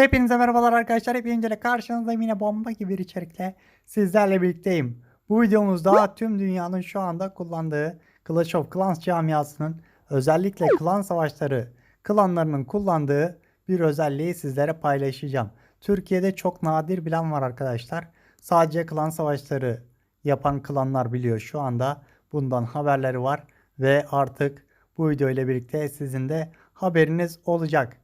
Hepinize merhabalar arkadaşlar. Hepinize karşınızdayım yine bomba gibi bir içerikle sizlerle birlikteyim. Bu videomuzda tüm dünyanın şu anda kullandığı Clash of Clans camiasının özellikle klan savaşları klanlarının kullandığı bir özelliği sizlere paylaşacağım. Türkiye'de çok nadir bilen var arkadaşlar. Sadece klan savaşları yapan klanlar biliyor şu anda. Bundan haberleri var ve artık bu video ile birlikte sizin de haberiniz olacak.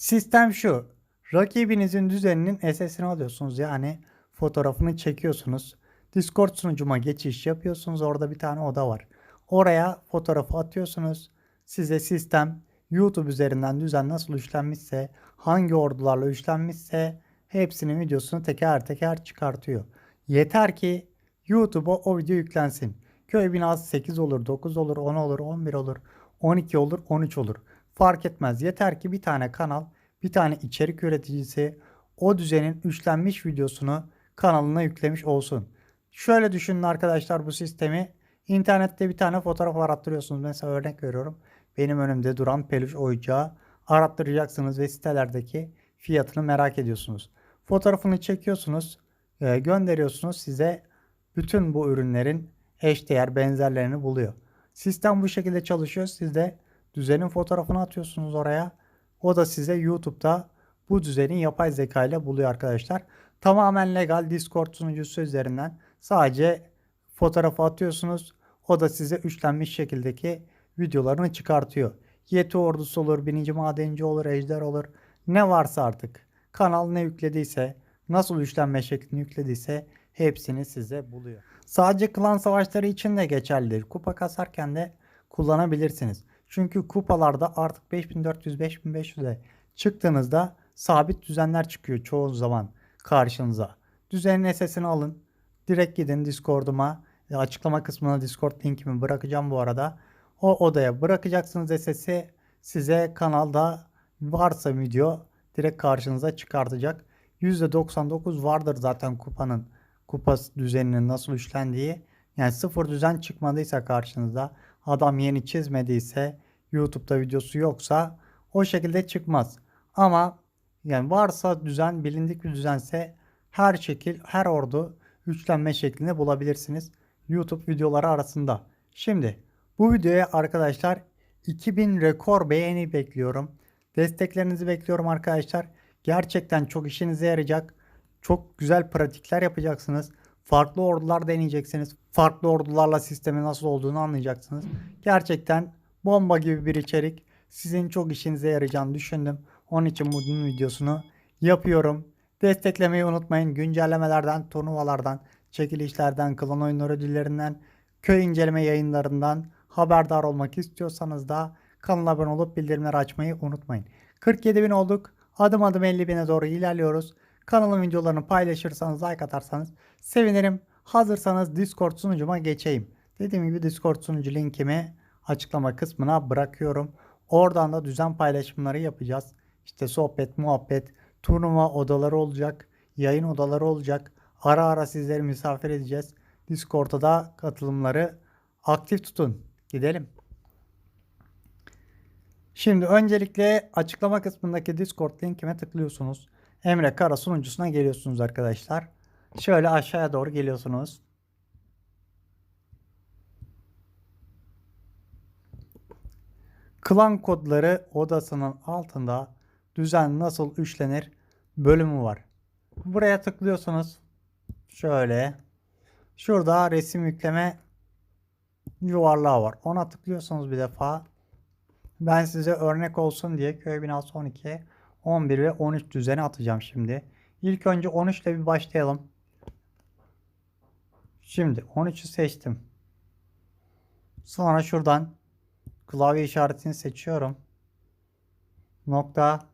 Sistem şu. Rakibinizin düzeninin SS'ini alıyorsunuz. Yani fotoğrafını çekiyorsunuz. Discord sunucuma geçiş yapıyorsunuz. Orada bir tane oda var. Oraya fotoğrafı atıyorsunuz. Size sistem YouTube üzerinden düzen nasıl işlenmişse, hangi ordularla işlenmişse hepsinin videosunu teker teker çıkartıyor. Yeter ki YouTube'a o video yüklensin. Köy binası 8 olur, 9 olur, 10 olur, 11 olur, 12 olur, 13 olur. Fark etmez. Yeter ki bir tane kanal, bir tane içerik üreticisi o düzenin üçlenmiş videosunu kanalına yüklemiş olsun. Şöyle düşünün arkadaşlar bu sistemi. İnternette bir tane fotoğraf arattırıyorsunuz. Mesela örnek veriyorum. Benim önümde duran peluş oyuncağı arattıracaksınız ve sitelerdeki fiyatını merak ediyorsunuz. Fotoğrafını çekiyorsunuz, e, gönderiyorsunuz size bütün bu ürünlerin eşdeğer benzerlerini buluyor. Sistem bu şekilde çalışıyor. Siz de düzenin fotoğrafını atıyorsunuz oraya. O da size YouTube'da bu düzeni yapay zeka ile buluyor arkadaşlar. Tamamen legal Discord sunucusu üzerinden sadece fotoğrafı atıyorsunuz. O da size üçlenmiş şekildeki videolarını çıkartıyor. Yeti ordusu olur, binici madenci olur, ejder olur. Ne varsa artık. Kanal ne yüklediyse, nasıl üçlenme şeklini yüklediyse hepsini size buluyor. Sadece klan savaşları için de geçerlidir. Kupa kasarken de kullanabilirsiniz. Çünkü kupalarda artık 5400-5500'e çıktığınızda sabit düzenler çıkıyor çoğu zaman karşınıza. Düzenin SS'ini alın. Direkt gidin Discord'uma. E, Açıklama kısmına Discord linkimi bırakacağım bu arada. O odaya bırakacaksınız SS'i. Size kanalda varsa video direkt karşınıza çıkartacak. %99 vardır zaten kupanın kupa düzeninin nasıl işlendiği. Yani sıfır düzen çıkmadıysa karşınıza adam yeni çizmediyse YouTube'da videosu yoksa o şekilde çıkmaz. Ama yani varsa düzen bilindik bir düzense her şekil her ordu üçlenme şeklinde bulabilirsiniz YouTube videoları arasında. Şimdi bu videoya arkadaşlar 2000 rekor beğeni bekliyorum. Desteklerinizi bekliyorum arkadaşlar. Gerçekten çok işinize yarayacak. Çok güzel pratikler yapacaksınız. Farklı ordular deneyeceksiniz. Farklı ordularla sistemin nasıl olduğunu anlayacaksınız. Gerçekten bomba gibi bir içerik. Sizin çok işinize yarayacağını düşündüm. Onun için bunun videosunu yapıyorum. Desteklemeyi unutmayın. Güncellemelerden, turnuvalardan, çekilişlerden, klan oyunları ödüllerinden, köy inceleme yayınlarından haberdar olmak istiyorsanız da kanala abone olup bildirimleri açmayı unutmayın. 47 bin olduk. Adım adım 50 bine doğru ilerliyoruz. Kanalın videolarını paylaşırsanız, like atarsanız sevinirim. Hazırsanız Discord sunucuma geçeyim. Dediğim gibi Discord sunucu linkimi açıklama kısmına bırakıyorum. Oradan da düzen paylaşımları yapacağız. İşte sohbet, muhabbet, turnuva odaları olacak, yayın odaları olacak. Ara ara sizleri misafir edeceğiz. Discord'da da katılımları aktif tutun. Gidelim. Şimdi öncelikle açıklama kısmındaki Discord linkime tıklıyorsunuz. Emre Kara sunucusuna geliyorsunuz arkadaşlar. Şöyle aşağıya doğru geliyorsunuz. Klan kodları odasının altında düzen nasıl üçlenir bölümü var. Buraya tıklıyorsunuz. Şöyle. Şurada resim yükleme yuvarlağı var. Ona tıklıyorsunuz bir defa. Ben size örnek olsun diye köy binası 12, 11 ve 13 düzeni atacağım şimdi. İlk önce 13 ile bir başlayalım. Şimdi 13'ü seçtim. Sonra şuradan klavye işaretini seçiyorum. Nokta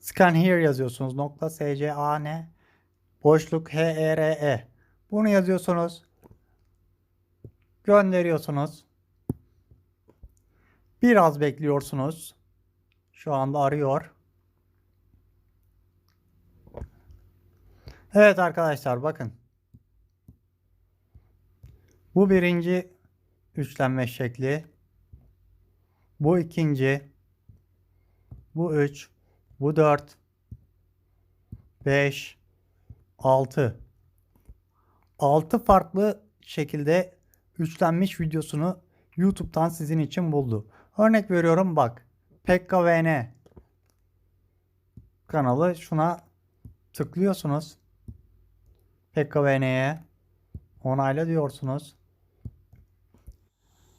Scan here yazıyorsunuz. Nokta S C A N boşluk H E R E. Bunu yazıyorsunuz. Gönderiyorsunuz. Biraz bekliyorsunuz. Şu anda arıyor. Evet arkadaşlar bakın. Bu birinci üçlenme şekli. Bu ikinci. Bu üç. Bu dört. Beş. Altı. Altı farklı şekilde üçlenmiş videosunu YouTube'dan sizin için buldu. Örnek veriyorum bak. Pekka VN kanalı şuna tıklıyorsunuz. Pekka VN'ye onayla diyorsunuz.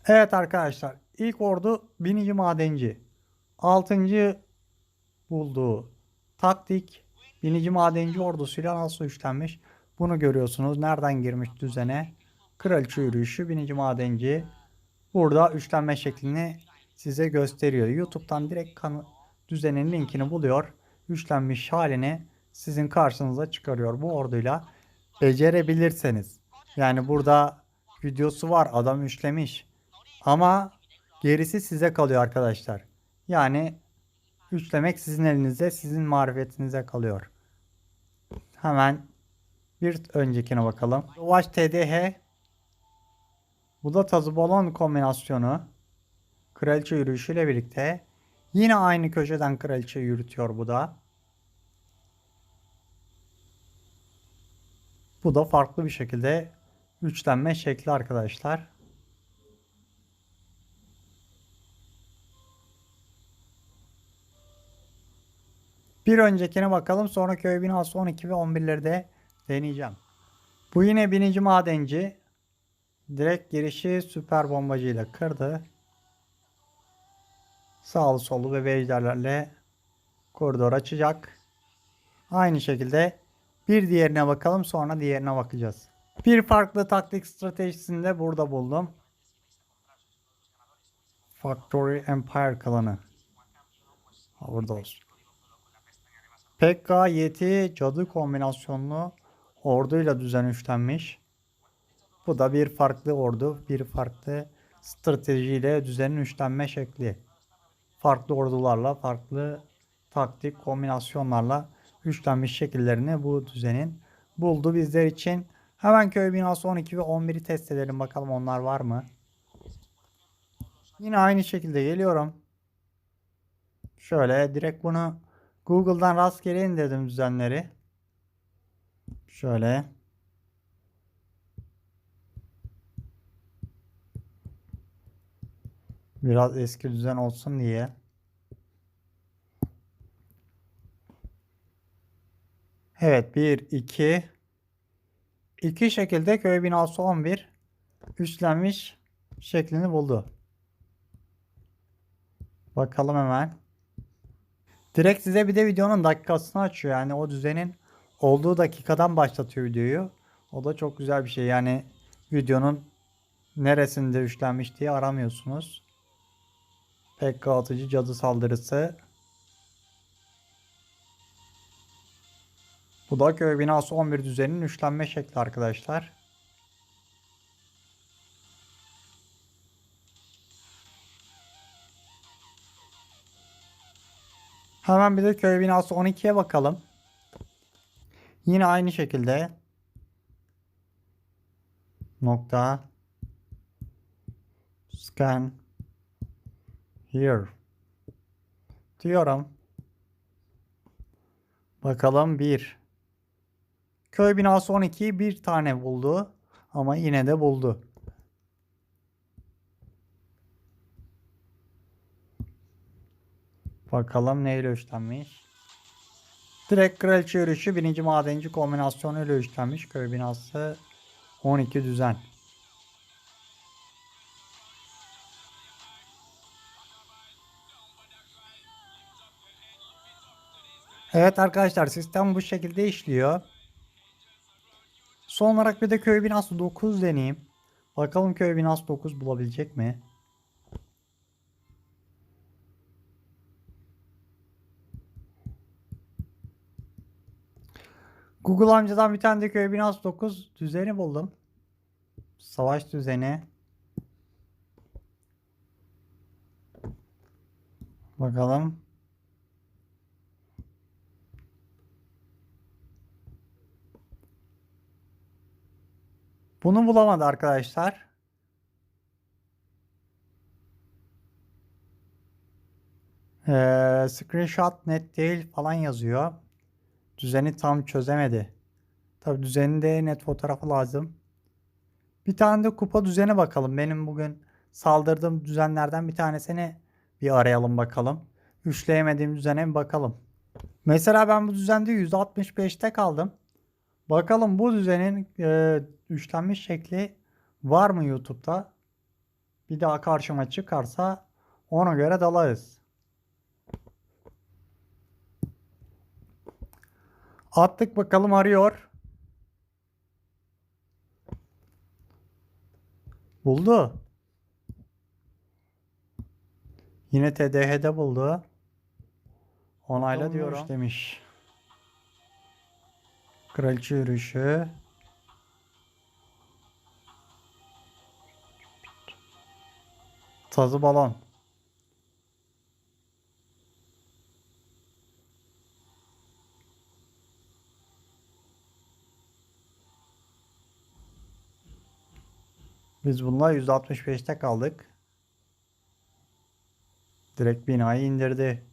Evet arkadaşlar ilk ordu binici madenci. Altıncı bulduğu taktik binici madenci ordusuyla nasıl üçlenmiş bunu görüyorsunuz. Nereden girmiş düzene? Kraliçe yürüyüşü binici madenci. Burada üçlenme şeklini size gösteriyor. YouTube'dan direkt kanı, düzenin linkini buluyor. Üçlenmiş halini sizin karşınıza çıkarıyor. Bu orduyla becerebilirseniz. Yani burada videosu var adam üçlemiş. Ama gerisi size kalıyor arkadaşlar. Yani üçlemek sizin elinizde, sizin marifetinize kalıyor. Hemen bir öncekine bakalım. Yavaş TDH bu da tazı balon kombinasyonu. Kraliçe yürüyüşüyle birlikte. Yine aynı köşeden kraliçe yürütüyor bu da. Bu da farklı bir şekilde üçlenme şekli arkadaşlar. Bir öncekine bakalım. Sonra köy binası 12 ve 11'leri de deneyeceğim. Bu yine bininci madenci. Direkt girişi süper bombacıyla kırdı. Sağlı sollu ve bejderlerle koridor açacak. Aynı şekilde bir diğerine bakalım sonra diğerine bakacağız. Bir farklı taktik stratejisini de burada buldum. Factory Empire klanı. Burada olsun. Pekka Yeti cadı kombinasyonlu orduyla düzen üçlenmiş. Bu da bir farklı ordu, bir farklı stratejiyle düzenin üçlenme şekli. Farklı ordularla, farklı taktik kombinasyonlarla üçlenmiş şekillerini bu düzenin buldu bizler için. Hemen köy binası 12 ve 11'i test edelim bakalım onlar var mı? Yine aynı şekilde geliyorum. Şöyle direkt bunu Google'dan rastgele indirdim düzenleri. Şöyle. Biraz eski düzen olsun diye. Evet 1 2 iki şekilde köy binası 11 üstlenmiş şeklini buldu. Bakalım hemen. Direkt size bir de videonun dakikasını açıyor. Yani o düzenin olduğu dakikadan başlatıyor videoyu. O da çok güzel bir şey. Yani videonun neresinde üçlenmiş diye aramıyorsunuz. Pekka atıcı cadı saldırısı. Bu da köy binası 11 düzeninin üçlenme şekli arkadaşlar. Hemen bir de köy binası 12'ye bakalım. Yine aynı şekilde nokta scan here diyorum. Bakalım bir. Köy binası 12'yi bir tane buldu ama yine de buldu. Bakalım neyle üçlenmiş. Direkt kraliçe yürüyüşü birinci madenci kombinasyonuyla üçlenmiş. Köy binası 12 düzen. Evet arkadaşlar sistem bu şekilde işliyor. Son olarak bir de köy binası 9 deneyeyim. Bakalım köy binası 9 bulabilecek mi? Google amcadan bir tane de köy binası 9 düzeni buldum. Savaş düzeni. Bakalım. Bunu bulamadı arkadaşlar. Ee, screenshot net değil falan yazıyor. Düzeni tam çözemedi. Tabi düzeninde net fotoğrafı lazım. Bir tane de kupa düzeni bakalım. Benim bugün saldırdığım düzenlerden bir tanesini bir arayalım bakalım. Üçleyemediğim düzene bir bakalım. Mesela ben bu düzende %65'te kaldım. Bakalım bu düzenin e, üçlenmiş şekli var mı YouTube'da? Bir daha karşıma çıkarsa ona göre dalarız. Attık bakalım arıyor. Buldu. Yine TDH'de buldu. Onayla diyorum demiş. Kraliçe yürüyüşü. Tazı balon. Biz bununla %65'te kaldık. Direkt binayı indirdi.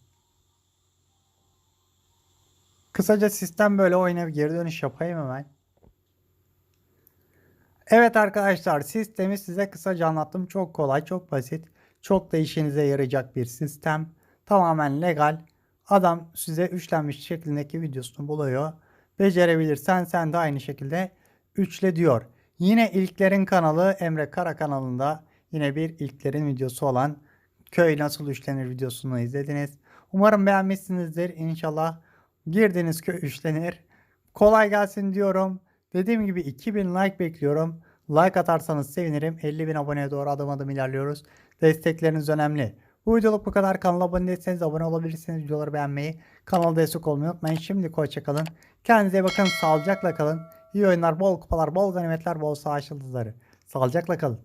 Kısaca sistem böyle oyuna bir geri dönüş yapayım hemen. Evet arkadaşlar sistemi size kısaca anlattım. Çok kolay, çok basit. Çok da işinize yarayacak bir sistem. Tamamen legal. Adam size üçlenmiş şeklindeki videosunu buluyor. Becerebilirsen sen de aynı şekilde üçle diyor. Yine ilklerin kanalı Emre Kara kanalında yine bir ilklerin videosu olan köy nasıl üçlenir videosunu izlediniz. Umarım beğenmişsinizdir. İnşallah girdiğiniz köy üçlenir. Kolay gelsin diyorum. Dediğim gibi 2000 like bekliyorum. Like atarsanız sevinirim. 50 bin aboneye doğru adım adım ilerliyoruz. Destekleriniz önemli. Bu videoluk bu kadar. Kanala abone değilseniz abone olabilirsiniz. Videoları beğenmeyi, kanala destek olmayı unutmayın. Şimdi hoşçakalın. Kendinize bakın. Sağlıcakla kalın. İyi oyunlar, bol kupalar, bol ganimetler, bol savaş yıldızları. Sağlıcakla kalın.